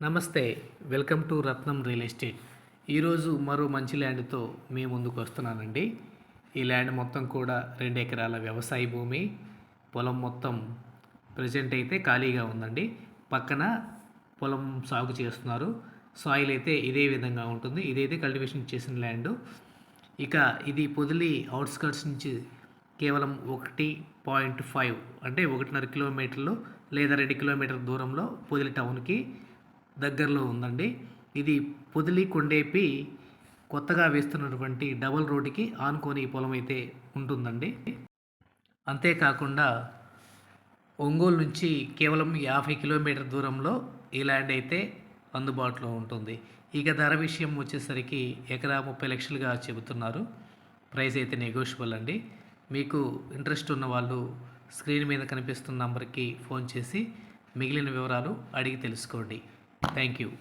నమస్తే welcome to Ratnam real estate. ఈరోజు మరో మంచి ల్యాండ్తో మీ ముందుకు వస్తున్నానండి. ఈ ల్యాండ్ మొత్తం కూడా రెండు ఎకరాల వ్యవసాయ భూమి. పొలం మొత్తం ప్రజెంట్ అయితే ఖాళీగా ఉందండి. పక్కన పొలం సాగు చేస్తున్నారు. సాయిల్ అయితే ఇదే విధంగా ఉంటుంది. ఇదైతే కల్టివేషన్ చేసిన ల్యాండ్. ఇక ఇది పొదిలి అవుట్స్కర్ట్స్ నుంచి కేవలం ఒకటి పాయింట్ ఫైవ్ అంటే ఒకటిన్నర కిలోమీటర్లు లేదా రెండు కిలోమీటర్ దూరంలో పొదిలి టౌన్కి దగ్గరలో ఉందండి. ఇది పొదిలి కొండేపి కొత్తగా వేస్తున్నటువంటి డబల్ రోడ్డుకి ఆనుకొని పొలం అయితే ఉంటుందండి. అంతేకాకుండా ఒంగోలు నుంచి కేవలం యాభై కిలోమీటర్ దూరంలో ఈ ల్యాండ్ అయితే అందుబాటులో ఉంటుంది. ఇక ధర విషయం వచ్చేసరికి ఎకరా ముప్పై లక్షలుగా చెబుతున్నారు. ప్రైస్ అయితే నెగోషియబుల్ అండి. మీకు ఇంట్రెస్ట్ ఉన్న వాళ్ళు స్క్రీన్ మీద కనిపిస్తున్న నంబర్కి ఫోన్ చేసి మిగిలిన వివరాలు అడిగి తెలుసుకోండి. Thank you.